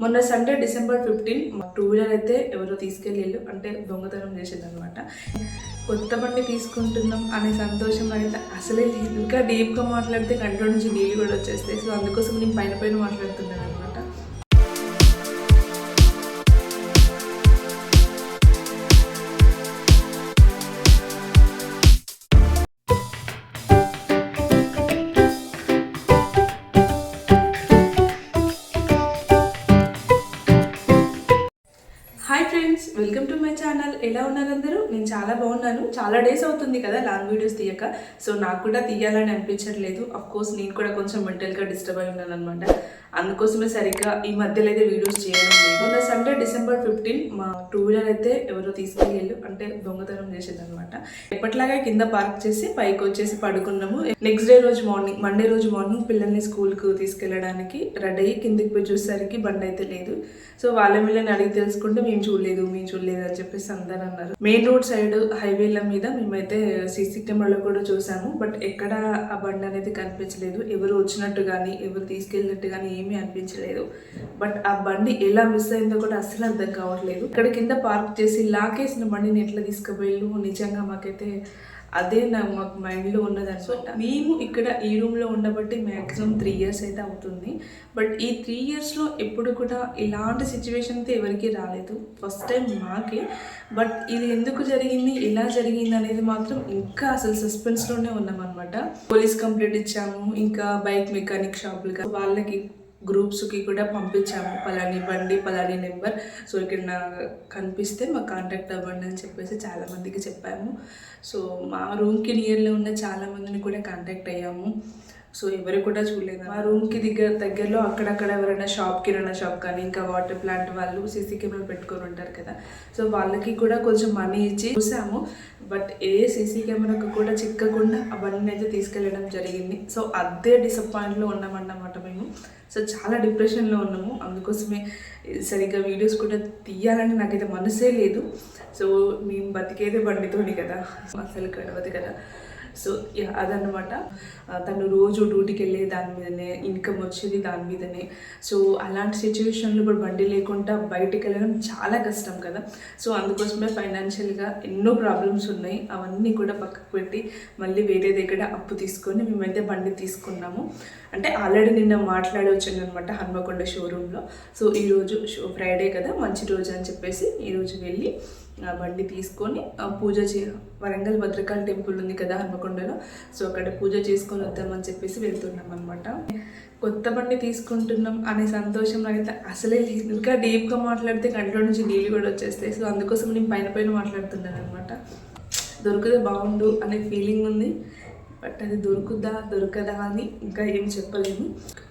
మొన్న Sunday December fifteen two wheeler అయితే ఎవరో తీసుకెళ్ళి అంటే దొంగతనం చేసింది అనమాట కొత్త బండి తీసుకుంటున్నాం అనే సంతోషం అయితే అసలే ఇంకా డీప్గా మాట్లాడితే కంట్లో నుంచి నీళ్ళు కూడా వచ్చేస్తాయి. సో అందుకోసం నేను పైన పైన మాట్లాడుతున్నాను అనమాట ఎలా ఉన్నారు అందరూ? నేను చాలా బాగున్నాను. చాలా డేస్ అవుతుంది కదా లాంగ్ వీడియోస్ తీయక. సో నాకు కూడా తీయాలని అనిపించట్లేదు. అఫ్ కోర్స్ నేను కూడా కొంచెం మెంటల్గా డిస్టర్బ్ అయి ఉన్నాను అనమాట అందుకోసమే సరిగ్గా ఈ మధ్యలో అయితే వీడియోస్ చేయడం లేదు. మొన్న సండే డిసెంబర్ ఫిఫ్టీన్ మా టూ వీలర్ అయితే ఎవరో తీసుకెళ్ళి అంటే దొంగతనం చేసేది అనమాట ఎప్పటిలాగా కింద పార్క్ చేసి పైకి వచ్చేసి పడుకున్నాము. నెక్స్ట్ డే రోజు మార్నింగ్ మండే రోజు మార్నింగ్ పిల్లల్ని స్కూల్కి తీసుకెళ్ళడానికి రెడీ అయ్యి కిందికి పోయి చూసేసరికి బండి అయితే లేదు. సో వాళ్ళ వీళ్ళని అడిగి తెలుసుకుంటే మేము చూడలేదు మేము చూడలేదు అని చెప్పేసి అందరు అన్నారు. మెయిన్ రోడ్ సైడ్ హైవేల మీద మేమైతే సీసీ కెమెరాలో కూడా చూసాము. బట్ ఎక్కడ ఆ బండి అనేది కనిపించలేదు. ఎవరు వచ్చినట్టు కానీ ఎవరు తీసుకెళ్ళినట్టు కానీ ఏమీ అనిపించలేదు. బట్ ఆ బండి ఎలా మిస్ అయిందో కూడా అస్సలు అర్థం కావట్లేదు. ఇక్కడ కింద పార్క్ చేసి లాకేసిన బండిని ఎట్లా తీసుకుపోయిళ్ళు? నిజంగా మాకైతే అదే నా మాకు మైండ్లో ఉన్నదని సో మేము ఇక్కడ ఈ రూమ్లో ఉండబట్టి మ్యాక్సిమం త్రీ ఇయర్స్ అయితే అవుతుంది. బట్ ఈ త్రీ ఇయర్స్లో ఎప్పుడు కూడా ఇలాంటి సిచ్యువేషన్ అయితే ఎవరికి రాలేదు. ఫస్ట్ టైం మాకే. బట్ ఇది ఎందుకు జరిగింది ఎలా జరిగింది అనేది మాత్రం ఇంకా అసలు సస్పెన్స్లోనే ఉన్నామన్నమాట. పోలీస్ కంప్లైంట్ ఇచ్చాము ఇంకా బైక్ మెకానిక్ షాపులుగా వాళ్ళకి గ్రూప్స్కి కూడా పంపించాము. పలాని బండి పలాని నెంబర్. సో ఇక్కడ కనిపిస్తే మాకు కాంటాక్ట్ అవ్వండి అని చెప్పేసి చాలా మందికి చెప్పాము. సో మా రూమ్కి నియర్లో ఉన్న చాలా మందిని కూడా కాంటాక్ట్ అయ్యాము. సో ఎవరు కూడా చూడలేదు మా రూమ్కి దగ్గర దగ్గరలో అక్కడక్కడ ఎవరైనా షాప్ కిరాణా షాప్ కానీ ఇంకా వాటర్ ప్లాంట్ వాళ్ళు సీసీ కెమెరా పెట్టుకొని ఉంటారు కదా. సో వాళ్ళకి కూడా కొంచెం మనీ ఇచ్చి చూసాము. బట్ ఏ సీసీ కెమెరాకు కూడా చిక్కకుండా ఆ బండిని అయితే తీసుకెళ్ళడం జరిగింది. సో అదే డిసప్పాయింట్లో ఉన్నామన్నమాట మేము. సో చాలా డిప్రెషన్లో ఉన్నాము. అందుకోసమే సరిగ్గా వీడియోస్ కూడా తీయాలని నాకైతే మనసే లేదు. సో మేము బతికేదే బండితోని కదా. అసలు గడవదు కదా. సో అదనమాట తను రోజు డ్యూటీకి వెళ్ళే దాని మీదనే ఇన్కమ్ వచ్చేది దాని మీదనే. సో అలాంటి సిచ్యువేషన్లో ఇప్పుడు బండి లేకుండా బయటికి వెళ్ళడం చాలా కష్టం కదా. సో అందుకోసమే ఫైనాన్షియల్గా ఎన్నో ప్రాబ్లమ్స్ ఉన్నాయి. అవన్నీ కూడా పక్కకు పెట్టి మళ్ళీ వేరే దగ్గర అప్పు తీసుకొని మేమైతే బండి తీసుకున్నాము. అంటే ఆల్రెడీ నిన్న మాట్లాడి వచ్చాను అనమాట హన్మకొండ షోరూంలో. సో ఈరోజు షో ఫ్రైడే కదా మంచి రోజు అని చెప్పేసి ఈరోజు వెళ్ళి ఆ బండి తీసుకొని పూజ చే వరంగల్ భద్రకాళి టెంపుల్ ఉంది కదా హన్మకొండలో సో అక్కడ పూజ చేసుకొని వద్దామని చెప్పేసి వెళ్తున్నాం అనమాట కొత్త బండి తీసుకుంటున్నాం అనే సంతోషం అయితే అసలే లేదు. ఇంకా డీప్గా మాట్లాడితే కంట్లో నుంచి నీళ్ళు కూడా వచ్చేస్తాయి. సో అందుకోసం నేను పైన పైన మాట్లాడుతున్నాను అనమాట దొరికితే బాగుండు అనే ఫీలింగ్ ఉంది. బట్ అది దొరుకుద్దా దొరకదా అని ఇంకా ఏం చెప్పలేము.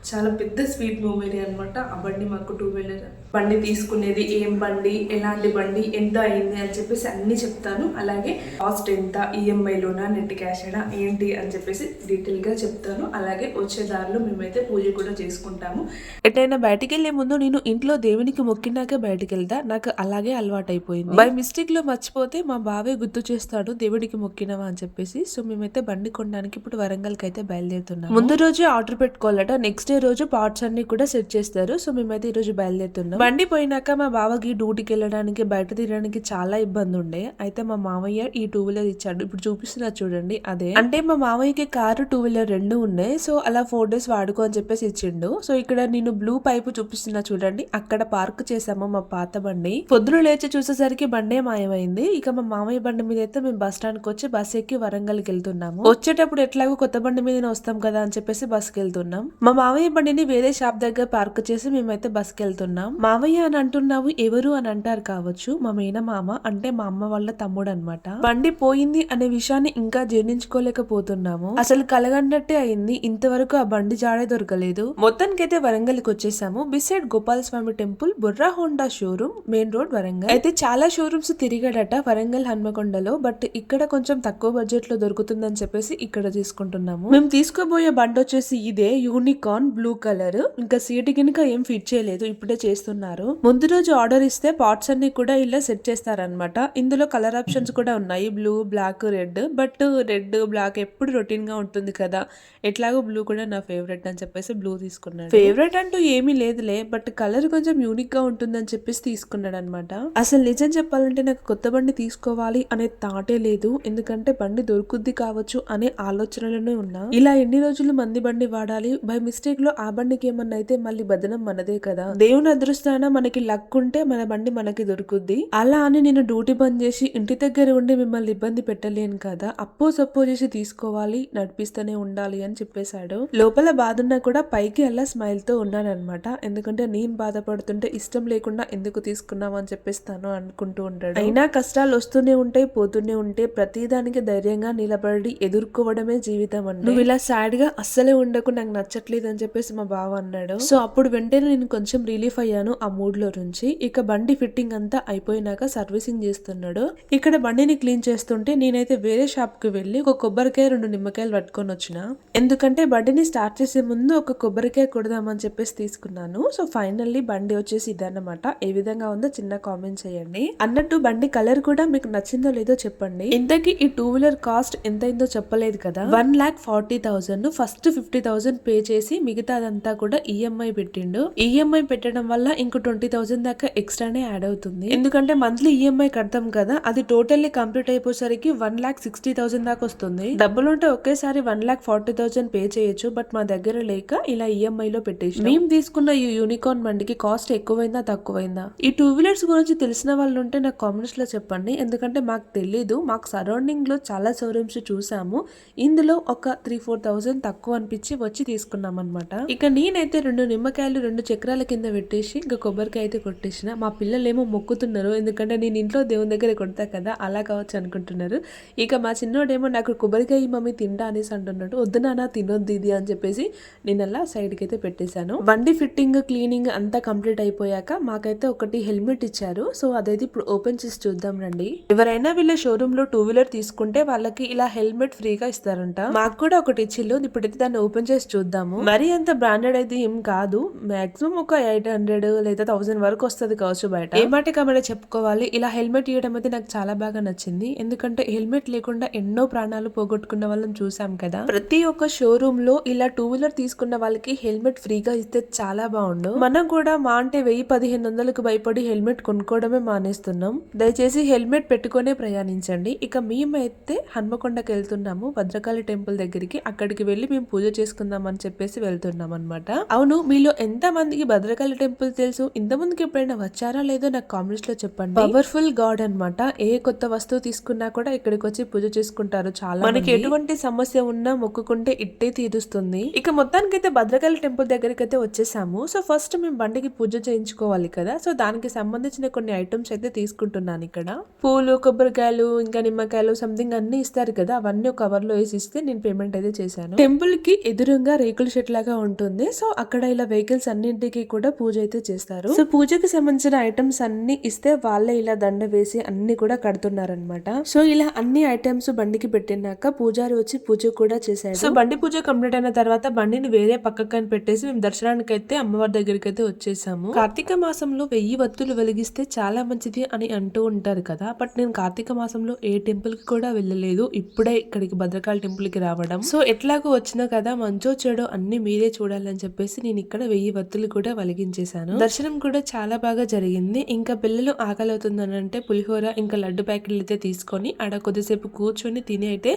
చాలా పెద్ద స్వీట్ మూమెంట్ అనమాట ఆ బండి మాకు టూ వీలర్ బండి తీసుకునేది ఏం బండి ఎలాంటి బండి ఎంత అయింది అని చెప్పేసి అన్నీ చెప్తాను. అలాగే కాస్ట్ ఎంత ఈఎంఐలోనా నెట్ క్యాషేనా ఏంటి అని చెప్పేసి డీటెయిల్గా చెప్తాను. అలాగే వచ్చే దారిలో మేమైతే పూజ కూడా చేసుకుంటాము. ఎటైనా బయటికి వెళ్ళే ముందు నేను ఇంట్లో దేవునికి మొక్కినాకే బయటికి వెళ్తా నాకు అలాగే అలవాటు అయిపోయింది బై మిస్టేక్లో మర్చిపోతే మా బావే గుర్తు చేస్తాడు దేవుడికి మొక్కినవా అని చెప్పేసి. సో మేమైతే బండి కొనడానికి ఇప్పుడు వరంగల్కి అయితే బయలుదేరుతున్నాం ముందు రోజు ఆర్డర్ పెట్టుకోవాలట నెక్స్ట్ డే రోజు పార్ట్స్ అన్ని కూడా సెట్ చేస్తారు. సో మేమైతే ఈ రోజు బయలుదేరుతున్నాం. బండి పోయినాక మా బావకి డ్యూటీకి వెళ్ళడానికి బయట తిరగడానికి చాలా ఇబ్బంది ఉండే. అయితే మా మామయ్య ఈ టూ వీలర్ ఇచ్చాడు. ఇప్పుడు చూపిస్తున్నా చూడండి అదే. అంటే మా మామయ్యకి కారు టూ వీలర్ రెండు ఉన్నాయి. సో అలా ఫోర్ డేస్ వాడుకో అని చెప్పేసి ఇచ్చిండు. సో ఇక్కడ నేను బ్లూ పైపు చూపిస్తున్నా చూడండి. అక్కడ పార్క్ చేసాము మా పాత బండి. పొద్దున లేచి చూసేసరికి బండే మాయమైంది. ఇక మా మామయ్య బండి మీద అయితే మేము బస్ స్టాండ్కి వచ్చి బస్ ఎక్కి వరంగల్కి వెళ్తున్నాము. వచ్చేటప్పుడు ఎట్లాగో కొత్త బండి మీదనే వస్తాం కదా అని చెప్పేసి బస్కి వెళ్తున్నాం. మా మామయ్య బండిని వేరే షాప్ దగ్గర పార్క్ చేసి మేమైతే బస్కి వెళ్తున్నాం మామయ్య అని అంటున్నావు ఎవరు అని అంటారు కావచ్చు మా మేన మామ అంటే మా అమ్మ వాళ్ళ తమ్ముడు అనమాట బండి పోయింది అనే విషయాన్ని ఇంకా జీర్ణించుకోలేకపోతున్నాము. అసలు కలగన్నట్టే అయింది ఇంతవరకు ఆ బండి జాడే దొరకలేదు. మొత్తానికైతే వరంగల్కి వచ్చేసాము. Beside Gopala Swamy temple Burra Honda showroom main road Warangal. అయితే చాలా షోరూమ్స్ తిరిగాడట వరంగల్ హన్మకొండలో బట్ ఇక్కడ కొంచెం తక్కువ బడ్జెట్లో దొరుకుతుందని చెప్పేసి ఇక్కడ తీసుకుంటున్నాము. మేము తీసుకోబోయే బండి వచ్చేసి ఇదే యూనికార్న్ బ్లూ కలర్ ఇంకా సీట్ కింద ఏం ఫిట్ చేయలేదు ఇప్పుడే చేస్తున్నారు. ముందు రోజు ఆర్డర్ ఇస్తే పార్ట్స్ అన్ని కూడా ఇలా సెట్ చేస్తారనమాట ఇందులో కలర్ ఆప్షన్స్ కూడా ఉన్నాయి. Blue black red but red black ఎప్పుడు రొటీన్గా ఉంటుంది కదా. ఎట్లాగో బ్లూ కూడా నా ఫేవరెట్ అని చెప్పేసి బ్లూ తీసుకున్నాడు. ఫేవరెట్ అంటూ ఏమీ లేదులే బట్ కలర్ కొంచెం యూనిక్గా ఉంటుందని చెప్పేసి తీసుకున్నాడు అనమాట అసలు నిజం చెప్పాలంటే నాకు కొత్త బండి తీసుకోవాలి అనే తాటే లేదు. ఎందుకంటే బండి దొరుకుద్ది కావచ్చు అనే ఆలోచనలోనే ఉన్నా. ఇలా ఎన్ని రోజులు మంది బండి వాడాలి? బై మిస్టేక్ లో ఆ బండికి ఏమన్నా అయితే మళ్ళీ బదనం మనదే కదా. దేవుని అదృష్టాన మనకి లక్ ఉంటే మన బండి మనకి దొరుకుద్ది. అలా అని నేను డ్యూటీ బంద్ చేసి ఇంటి దగ్గర ఉండి మిమ్మల్ని ఇబ్బంది పెట్టలేను కదా. అప్పో సప్పో చేసి తీసుకోవాలి నడిపిస్తూనే ఉండాలి అని చెప్పేశాడు. లోపల బాధ ఉన్నా కూడా పైకి అలా స్మైల్తో ఉన్నానన్నమాట. ఎందుకంటే నేను బాధపడుతుంటే ఇష్టం లేకుండా ఎందుకు తీసుకున్నావు అని చెప్పేస్తాను అనుకుంటూ ఉంటాడు అయినా కష్టాలు వస్తూనే ఉంటాయి పోతూనే ఉంటాయి. ప్రతిదానికి ధైర్యంగా నిలబడి ఎదుర్కోవడమే జీవితం అండి. నువ్వు ఇలా సాడ్గా అస్సలే ఉండకు నాకు నచ్చట్లేదు అని చెప్పేసి మా బావ అన్నాడు. సో అప్పుడు వెంటనే నేను కొంచెం రిలీఫ్ అయ్యాను ఆ మూడ్లో నుంచి. ఇక బండి ఫిట్టింగ్ అంతా అయిపోయినాక సర్వీసింగ్ చేస్తున్నాడు. ఇక్కడ బండిని క్లీన్ చేస్తుంటే నేనైతే వేరే షాప్కి వెళ్ళి ఒక కొబ్బరికాయ రెండు నిమ్మకాయలు పట్టుకొని వచ్చిన. ఎందుకంటే బండిని స్టార్ట్ చేసే ముందు ఒక కొబ్బరికాయ కొడదామని చెప్పేసి తీసుకున్నాను. సో ఫైనల్లీ బండి వచ్చేసి ఇదన్నమాట. ఏ విధంగా ఉందో చిన్న కామెంట్ చేయండి. అన్నట్టు బండి కలర్ కూడా మీకు నచ్చిందో లేదో చెప్పండి. ఇంతకీ ఈ టూ వీలర్ కాస్ట్ ఎంత అయిందో చెప్పలేదు కదా. One lakh forty thousand first fifty thousand pay చేసి మిగతాదంతా కూడా ఈఎంఐ పెట్టిండు. ఈఎంఐ పెట్టడం వల్ల ఇంకో ట్వంటీ థౌసండ్ దాకా ఎక్స్ట్రానే యాడ్ అవుతుంది. ఎందుకంటే మంత్లీ ఈఎంఐ కడతాం కదా అది టోటల్లీ కంప్లీట్ అయిపోయేసరికి వన్ లాక్ సిక్స్టీ థౌసండ్ దాకా వస్తుంది. డబ్బులు ఉంటే ఒకేసారి one lakh forty thousand pay చేయొచ్చు బట్ మా దగ్గర లేక ఇలా ఈఎంఐ లో పెట్టేసి మేము తీసుకున్న ఈ యూనికార్న్ బండికి కాస్ట్ ఎక్కువైందా తక్కువైందా? ఈ టూ వీలర్స్ గురించి తెలిసిన వాళ్ళు ఉంటే నాకు కామెంట్స్లో చెప్పండి. ఎందుకంటే మాకు తెలీదు మాకు సరౌండింగ్లో చాలా షోరూమ్స్ చూసాము. ఇందులో ఒక త్రీ ఫోర్ థౌసండ్ తక్కువ అనిపించి వచ్చి తీసుకున్నాం అనమాట ఇక నేనైతే రెండు నిమ్మకాయలు రెండు చక్రాల కింద పెట్టేసి ఇంకా కొబ్బరికాయ అయితే కొట్టేసిన. మా పిల్లలు ఏమో మొక్కుతున్నారు. ఎందుకంటే నేను ఇంట్లో దేవుని దగ్గర కొడతా కదా అలా కావచ్చు అనుకుంటున్నారు. ఇక మా చిన్నోడేమో నాకు కొబ్బరికాయ మమ్మీ తింటా అనేసి అంటున్నాడు. వద్దు నాన్న తినొద్దు ఇది అని చెప్పేసి నేను అలా సైడ్కి అయితే పెట్టేశాను. బండి ఫిట్టింగ్ క్లీనింగ్ అంతా కంప్లీట్ అయిపోయాక మాకైతే ఒకటి హెల్మెట్ ఇచ్చారు. సో అదైతే ఇప్పుడు ఓపెన్ చేసి చూద్దాం రండి. ఎవరైనా వీళ్ళ షోరూమ్లో టూ వీలర్ తీసుకుంటే వాళ్ళకి ఇలా హెల్మెట్ ఫ్రీగా ఇస్తారంట. మాకు కూడా ఒకటి ఇచ్చిల్లు ఇప్పుడైతే దాన్ని ఓపెన్ చేసి చూద్దాము. మరి అంత బ్రాండెడ్ అయితే ఏం కాదు. మాక్సిమం ఒక ఎయిట్ హండ్రెడ్ లేదా థౌసండ్ వరకు వస్తుంది కావచ్చు బయట. ఏ మాట కాబట్టి చెప్పుకోవాలి. ఇలా హెల్మెట్ ఇవ్వడం అయితే నాకు చాలా బాగా నచ్చింది. ఎందుకంటే హెల్మెట్ లేకుండా ఎన్నో ప్రాణాలు పోగొట్టుకున్న వాళ్ళని చూసాం కదా. ప్రతి ఒక్క షోరూమ్లో ఇలా టూ వీలర్ తీసుకున్న వాళ్ళకి హెల్మెట్ ఫ్రీగా ఇస్తే చాలా బాగుండు. మనం కూడా మా అంటే వెయ్యి పదిహేను వందలకు భయపడి హెల్మెట్ కొనుక్కోవడమే మానేస్తున్నాం. దయచేసి హెల్మెట్ పెట్టుకునే ప్రయాణించండి. ఇక మేమైతే హన్మకొండకి వెళ్తున్నాము. భద్రకాళి టెంపుల్ దగ్గరికి. అక్కడికి వెళ్ళి మేము పూజ చేసుకుందాం అని చెప్పేసి వెళ్తున్నాం. అనమాట అవును మీలో ఎంత మందికి భద్రకాళి టెంపుల్ తెలుసు? ఇంత ముందుకి ఎప్పుడైనా వచ్చారా లేదో నాకు కామెంట్స్లో చెప్పండి. పవర్ఫుల్ గాడ్ అన్నమాట. ఏ కొత్త వస్తువు తీసుకున్నా కూడా ఇక్కడికి వచ్చి పూజ చేసుకుంటారు చాలా మనకి ఎటువంటి సమస్య ఉన్నా మొక్కుకుంటే ఇట్టే తీరుస్తుంది. ఇక మొత్తానికైతే భద్రకాళి టెంపుల్ దగ్గరికి అయితే వచ్చేసాము. సో ఫస్ట్ మేము బండికి పూజ చేయించుకోవాలి కదా. సో దానికి సంబంధించిన కొన్ని ఐటమ్స్ అయితే తీసుకుంటున్నాను ఇక్కడ. పూలు కొబ్బరికాయలు ఇంకా నిమ్మకాయలు సంథింగ్ అన్ని ఇస్తారు కదా. అవన్నీ కవర్లో వేసి ఇస్తే నేను పేమెంట్ అయితే చేశాను. టెంపుల్కి ఎదురుగా రేకుల షెడ్ లాగా ఉంటుంది. సో అక్కడ ఇలా వెహికల్స్ అన్నింటికి కూడా పూజ అయితే చేస్తారు. సో పూజకి సంబంధించిన ఐటమ్స్ అన్ని ఇస్తే వాళ్ళే ఇలా దండ వేసి అన్ని కూడా కడుతున్నారనమాట సో ఇలా అన్ని ఐటమ్స్ బండికి పెట్టినాక పూజారి వచ్చి పూజ కూడా చేశాడు. సో బండి పూజ కంప్లీట్ అయిన తర్వాత బండిని వేరే పక్కకని పెట్టేసి మేము దర్శనానికి అయితే అమ్మవారి దగ్గరికి అయితే వచ్చేసాము. కార్తీక మాసంలో వెయ్యి వత్తులు వెలిగిస్తే చాలా మంచిది అని అంటూ ఉంటారు కదా. బట్ నేను కార్తీక మాసంలో ఏ టెంపుల్కి కూడా వెళ్ళలేదు. ఇప్పుడే ఇక్కడికి భద్రకాళి టెంపుల్కి రావడం. సో ఎట్లాగో వచ్చినా కదా మంచో చెడో అన్ని మీరే చూడాలని చెప్పేసి నేను ఇక్కడ వెయ్యి వత్తులు కూడా వెలిగించేశాను. దర్శనం కూడా చాలా బాగా జరిగింది. ఇంకా పిల్లలు ఆకలి అవుతుందని అంటే పులిహోర ఇంకా లడ్డు ప్యాకెట్లు అయితే తీసుకొని ఆడ కొద్దిసేపు కూర్చొని తిని అయితే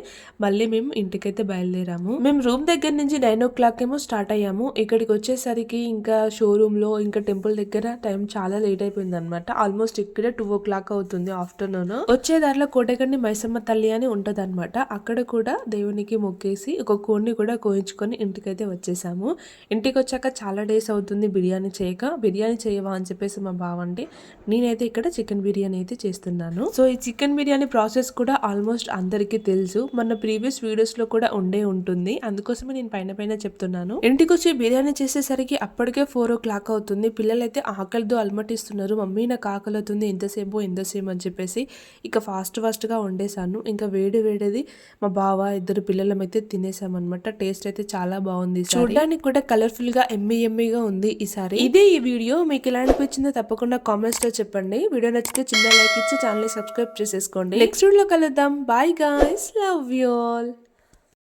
మళ్ళీ మేము ఇంటికైతే బయలుదేరాము. మేము రూమ్ దగ్గర నుంచి నైన్ ఓ క్లాక్ ఏమో స్టార్ట్ అయ్యాము. ఇక్కడికి వచ్చేసరికి ఇంకా షోరూమ్లో ఇంకా టెంపుల్ దగ్గర టైం చాలా లేట్ అయిపోయింది అనమాట ఆల్మోస్ట్ ఇక్కడ టూ ఓ క్లాక్ అవుతుంది ఆఫ్టర్నూన్. వచ్చే దారిలో కోటగండి మైసమ్మ తల్లి అని ఉంటది అనమాట అక్కడ కూడా దేవునికి మొక్కేసి ఒక కోడిని కూడా కోయించుకొని ఇంటికైతే వచ్చేసాము. ఇంటికి వచ్చాక చాలా డేస్ అవుతుంది బిర్యానీ చేయక. బిర్యానీ చేయవా అని చెప్పేసి మా బావ అంటే నేనైతే ఇక్కడ చికెన్ బిర్యానీ అయితే చేస్తున్నాను. సో ఈ చికెన్ బిర్యానీ ప్రాసెస్ కూడా ఆల్మోస్ట్ అందరికీ తెలుసు. మన ప్రీవియస్ వీడియోస్లో కూడా ఉండే ఉంటుంది. అందుకోసమే నేను పైన పైన చెప్తున్నాను. ఇంటికి వచ్చి బిర్యానీ చేసేసరికి అప్పటికే ఫోర్ ఓ క్లాక్ అవుతుంది. పిల్లలైతే ఆకలితో అలమటిస్తున్నారు. మమ్మీ నాకు ఆకలి అవుతుంది ఎంతసేపు? ఎంతసేపు? అని చెప్పేసి ఇక ఫాస్ట్ ఫాస్ట్గా వండేసాను ఇంకా వేడి వేడిది మా బావ ఇద్దరు పిల్లలం అయితే తినేసాం అనమాట టేస్ట్ అయితే చాలా బాగుంది చూడడానికి కూడా కలర్ఫుల్గా ఎమ్మి ఎమ్మిగా ఉంది ఈసారి ఇదే ఈ వీడియో. మీకు ఎలా అనిపించిందో తప్పకుండా కామెంట్స్లో చెప్పండి. వీడియో నచ్చితే చిన్న లైక్ ఇచ్చి ఛానల్ సబ్స్క్రైబ్ చేసేసుకోండి. నెక్స్ట్ వీడియో కలుద్దాం. Bye guys. Love you all.